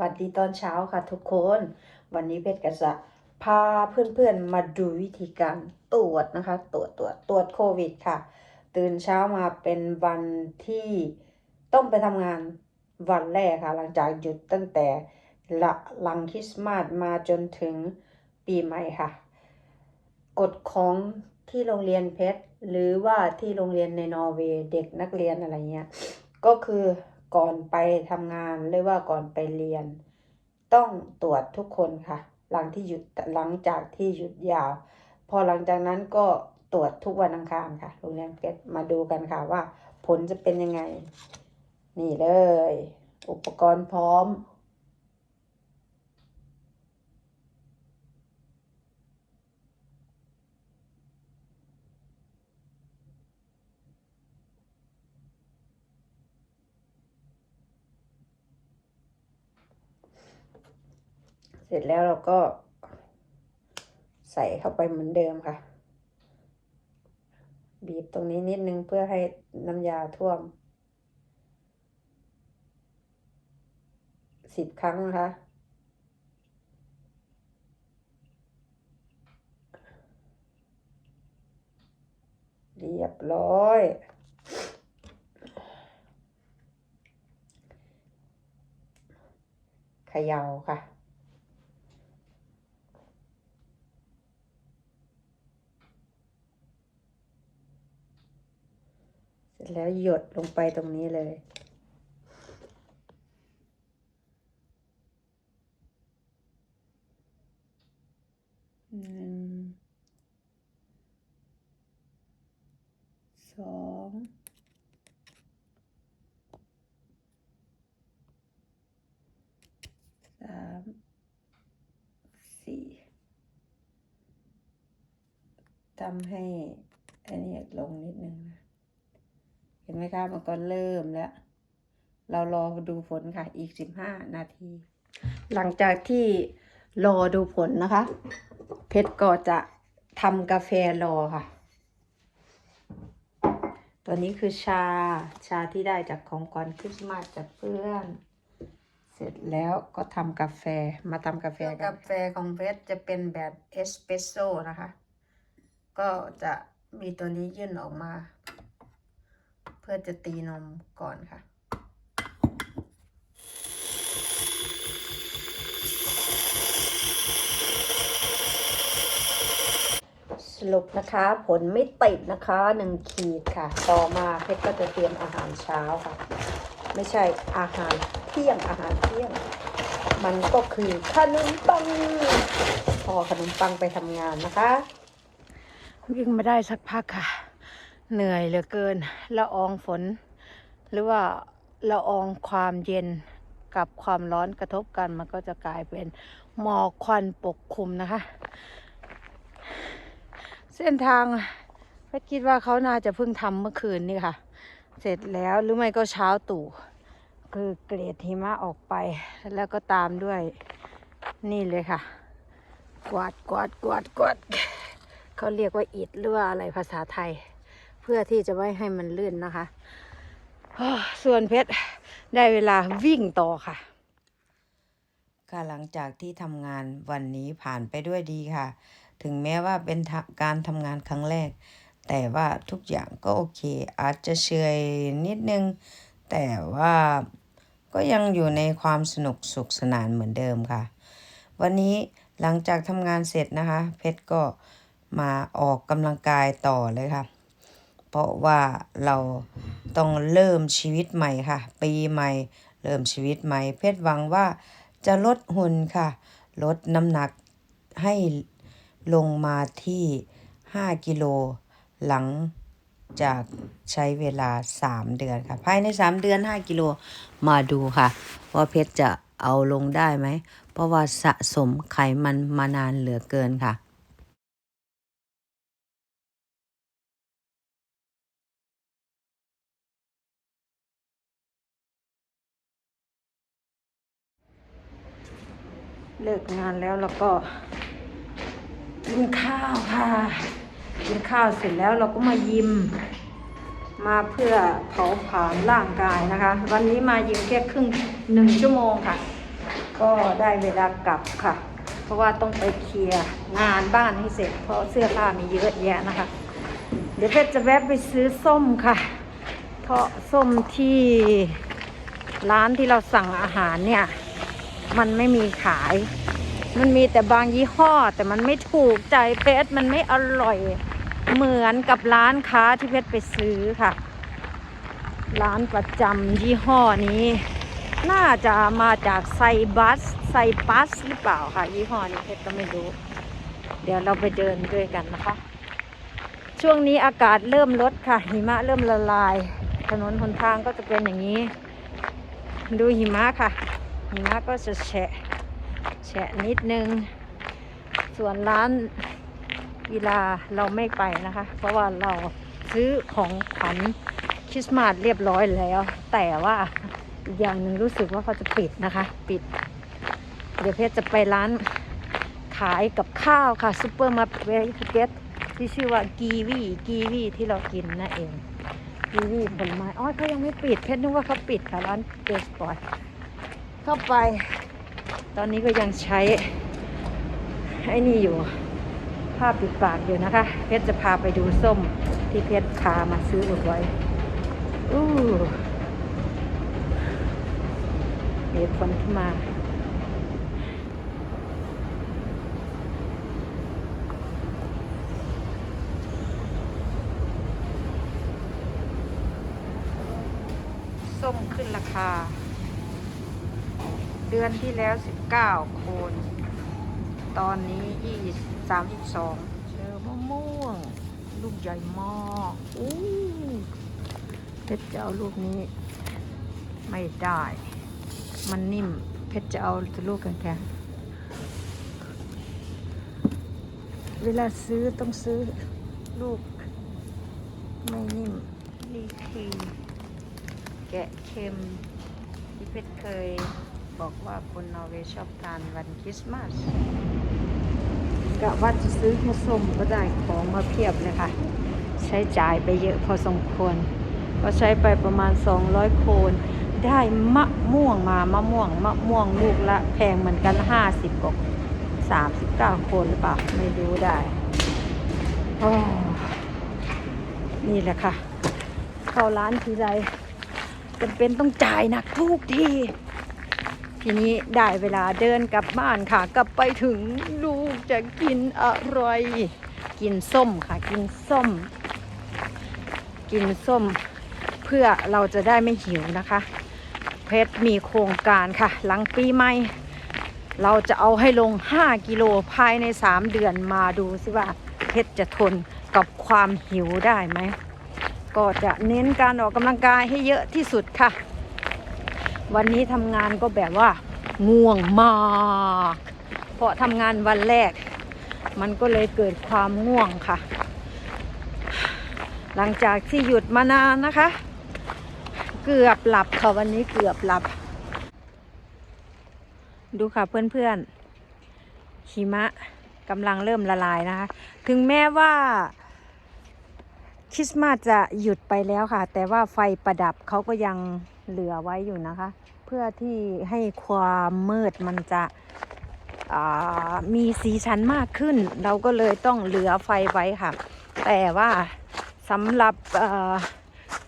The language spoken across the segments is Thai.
วัสดีตอนเช้าค่ะทุกคน วันนี้เพชรก็จะพาเพื่อนๆมาดูวิธีการตรวจนะคะ ตรวจตรวจตรวจโควิดค่ะ ตื่นเช้ามาเป็นวันที่ต้องไปทำงานวันแรกค่ะ หลังจากหยุดตั้งแต่ละหลังคริสต์มาสมาจนถึงปีใหม่ค่ะ กฎของที่โรงเรียนเพชรหรือว่าที่โรงเรียนในนอร์เวย์เด็กนักเรียนอะไรเงี้ยก็คือ ก่อนไปทำงานหรือว่าก่อนไปเรียน ต้องตรวจทุกคนค่ะ หลังที่หยุดหลังจากที่หยุดยาว พอหลังจากนั้นก็ตรวจทุกวันอังคารค่ะโรงเรียนเกตมาดูกันค่ะว่า ผลจะเป็นยังไง นี่เลย อุปกรณ์พร้อม เสร็จแล้วเราก็ใส่เข้าไปเหมือนเดิมค่ะ บีบตรงนี้นิดนึงเพื่อให้น้ำยาท่วมสิบครั้งนะคะ เรียบร้อยเขย่าค่ะ เสร็จ แล้วหยดลงไปตรงนี้เลย หนึ่ง สอง สาม สี่ทำให้อันนี้ลงนิดนึงนะ ห็นไหมคะมันก็เริ่มแล้ว เรารอดูผลค่ะ อีกสิบห้านาที หลังจากที่รอดูผลนะคะ เพชรก็จะทำกาแฟรอค่ะ ตัวนี้คือชา ชาที่ได้จากของขวัญคริสต์มาสจากเพื่อน เสร็จแล้วก็ทำกาแฟ มาทำกาแฟกันกาแฟของเพชรจะเป็นแบบเอสเปรสโซ่นะคะ ก็จะมีตัวนี้ยื่นออกมา พื่อจะตีนมก่อนค่ะ สรุปนะคะผลไม่ติดนะคะหนึ่งขีดค่ะ ต่อมาเพชรก็จะเตรียมอาหารเช้าค่ะ ไม่ใช่อาหารเที่ยงอาหารเที่ยง มันก็คือขนมปังพอขนมปังไปทำงานนะคะวิ่งมาได้สักพักค่ะ เหนื่อยเหลือเกินละอองฝน หรือว่าละอองความเย็นกับความร้อนกระทบกันมันก็จะกลายเป็นหมอกควันปกคลุมนะคะ เส้นทางเพชรคิดว่าเขาน่าจะเพิ่งทำเมื่อคืนนี่ค่ะ เสร็จแล้วหรือไม่ก็เช้าตู่คือเกรดหิมะออกไป แล้วก็ตามด้วยนี่เลยค่ะ กวาดกวาดกวาดกวาดเขาเรียกว่าอิดหรือว่าอะไรภาษาไทย พื่อที่จะไม่ให้มันลื่นนะคะอ้อส่วนเพชรได้เวลาวิ่งต่อค่ะ ค่ะหลังจากที่ทำงานวันนี้ผ่านไปด้วยดีค่ะ ถึงแม้ว่าเป็นทะการทำงานครั้งแรก แต่ว่าทุกอย่างก็โอเค อาจจะเชยนิดนึง แต่ว่าก็ยังอยู่ในความสนุกสุขสนานเหมือนเดิมค่ะ วันนี้หลังจากทำงานเสร็จนะคะ เพชรก็มาออกกำลังกายต่อเลยค่ะ เพราะว่าเราต้องเริ่มชีวิตใหม่ค่ะ ปีใหม่ เริ่มชีวิตใหม่ เพชรหวังว่าจะลดหุ่นค่ะ ลดน้ำหนักให้ลงมาที่ 5 กิโล หลังจากใช้เวลา 3 เดือนค่ะ ภายใน 3 เดือน 5 กิโลมาดูค่ะ ว่าเพชรจะเอาลงได้ไหม เพราะว่าสะสมไขมันมานานเหลือเกินค่ะ เลิกงานแล้วเราก็กินข้าวค่ะ กินข้าวเสร็จแล้วเราก็มายิม มาเพื่อเผาผลาญร่างกายนะคะ วันนี้มายิมแค่ครึ่งหนึ่งชั่วโมงค่ะ ก็ได้เวลากลับค่ะ เพราะว่าต้องไปเคลียร์งานบ้านให้เสร็จ เพราะเสื้อผ้ามีเยอะแยะนะคะ เดี๋ยวเพชรจะแวะไปซื้อส้มค่ะ เพราะส้มที่ร้านที่เราสั่งอาหารเนี่ย มันไม่มีขาย มันมีแต่บางยี่ห้อ แต่มันไม่ถูกใจเพชรมันไม่อร่อย เหมือนกับร้านค้าที่เพชรไปซื้อค่ะ ร้านประจำยี่ห้อนี้ น่าจะมาจากไซบัสไซปัสหรือเปล่าค่ะ ยี่ห้อนี้เพชรก็ไม่รู้ เดี๋ยวเราไปเดินด้วยกันนะคะ ช่วงนี้อากาศเริ่มลดค่ะ หิมะเริ่มละลาย ถนนหนทางก็จะเป็นอย่างนี้ ดูหิมะค่ะ หิมะก็จะแฉะแฉะนิดนึง ส่วนร้านกีฬาเราไม่ไปนะคะ เพราะว่าเราซื้อของขวัญคริสต์มาสเรียบร้อยแล้ว แต่ว่าอย่างหนึ่งรู้สึกว่าเขาจะปิดนะคะ ปิด เดี๋ยวเพชรจะไปร้านขายกับข้าวค่ะซูเปอร์มาร์เก็ตที่ชื่อว่ากีวีกีวีที่เรากินนั่นเองกีวีผลไม้อ๋อเขายังไม่ปิดเพชรนึกว่าเขาปิดค่ะร้านเกสปอร์ต เข้าไป ตอนนี้ก็ยังใช้ไอ้นี่อยู่ผ้าปิดปากอยู่นะคะ เพชรจะพาไปดูส้มที่เพชรพามาซื้ออุดไว้ อู้มีคนขึ้นมาส้มขึ้นราคา เดือนที่แล้ว 19โคนตอนนี้ยี่สามสิบสองเจอมะม่วง ลูกใหญ่มากอู้เพชรจะเอาลูกนี้ ไม่ได้ มันนิ่ม เพชรจะเอาลูกแข็งเวลาซื้อต้องซื้อลูก ไม่นิ่ม นี่คือแกะเค็มที่เพชรเคย บอกว่าคนนอร์เวย์ชอบทานวันคริสต์มาสกะว่าจะซื้อแค่ส้มก็ได้ของมาเพียบเลยค่ะ ใช้จ่ายไปเยอะพอสมควร ก็ใช้ไปประมาณ 200 โคนได้มะม่วงมามะม่วงมะม่วงลูกละแพงเหมือนกัน 50กว่า39 โคนหรือเปล่า ไม่รู้ได้โอ้นี่แหละค่ะ เข้าร้านทีไรจำเป็นต้องจ่ายหนักทุกที ทีนี้ได้เวลาเดินกลับบ้านค่ะ กลับไปถึงลูกจะกินอะไร กินส้มค่ะ กินส้ม กินส้ม เพื่อเราจะได้ไม่หิวนะคะ เพชรมีโครงการค่ะ หลังปีใหม่เราจะเอาให้ลง 5 กิโลภายใน 3 เดือนมาดูสิว่าเพชรจะทนกับความหิวได้ไหม ก็จะเน้นการออกกำลังกายให้เยอะที่สุดค่ะ วันนี้ทำงานก็แบบว่าง่วงมากเพราะทำงานวันแรก มันก็เลยเกิดความง่วงค่ะ หลังจากที่หยุดมานานนะคะ เกือบหลับค่ะวันนี้เกือบหลับ ดูค่ะเพื่อนๆหิมะกำลังเริ่มละลายนะคะ ถึงแม้ว่าคริสต์มาสจะหยุดไปแล้วค่ะ แต่ว่าไฟประดับเขาก็ยัง เหลือไว้อยู่นะคะ เพื่อที่ให้ความมืดมันจะมีสีสันมากขึ้น เราก็เลยต้องเหลือไฟไว้ค่ะ แต่ว่าสำหรับ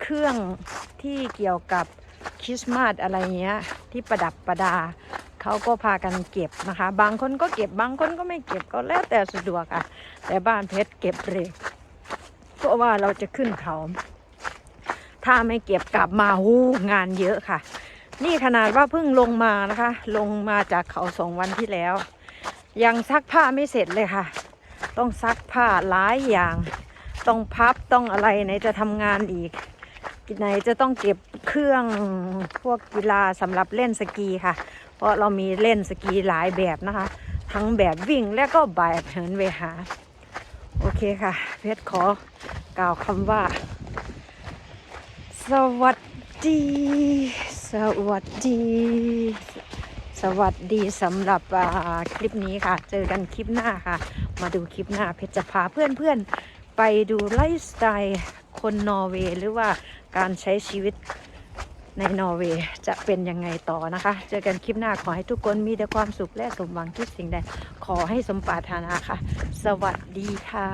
เครื่องที่เกี่ยวกับคริสต์มาสอะไรเงี้ยที่ประดับประดาเขาก็พากันเก็บนะคะ บางคนก็เก็บบางคนก็ไม่เก็บก็แล้วแต่สะดวกค่ะ แต่บ้านเพชรเก็บเร็วเพราะว่าเราจะขึ้นเขา ถ้าไม่เก็บกลับมาหูงานเยอะค่ะ นี่ขนาดว่าเพิ่งลงมานะคะ ลงมาจากเขาสองวันที่แล้ว ยังซักผ้าไม่เสร็จเลยค่ะ ต้องซักผ้าหลายอย่าง ต้องพับต้องอะไรไหนจะทำงานอีกไหนจะต้องเก็บเครื่องพวกกีฬาสำหรับเล่นสกีค่ะ เพราะเรามีเล่นสกีหลายแบบนะคะ ทั้งแบบวิ่งและก็แบบเหินเวหา โอเคค่ะ เพชรขอกล่าวคำว่า สวัสดี สวัสดี สวัสดีสำหรับคลิปนี้ค่ะ เจอกันคลิปหน้าค่ะ มาดูคลิปหน้าเพชรจะพาเพื่อนๆ ไปดูไลฟ์สไตล์คนนอร์เวย์หรือว่าการใช้ชีวิตในนอร์เวย์จะเป็นยังไงต่อนะคะ เจอกันคลิปหน้าขอให้ทุกคนมีแต่ความสุขและสมหวังทุกสิ่งใดขอให้สมปรารถนาค่ะ สวัสดีค่ะ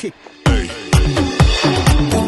Kick. Hey.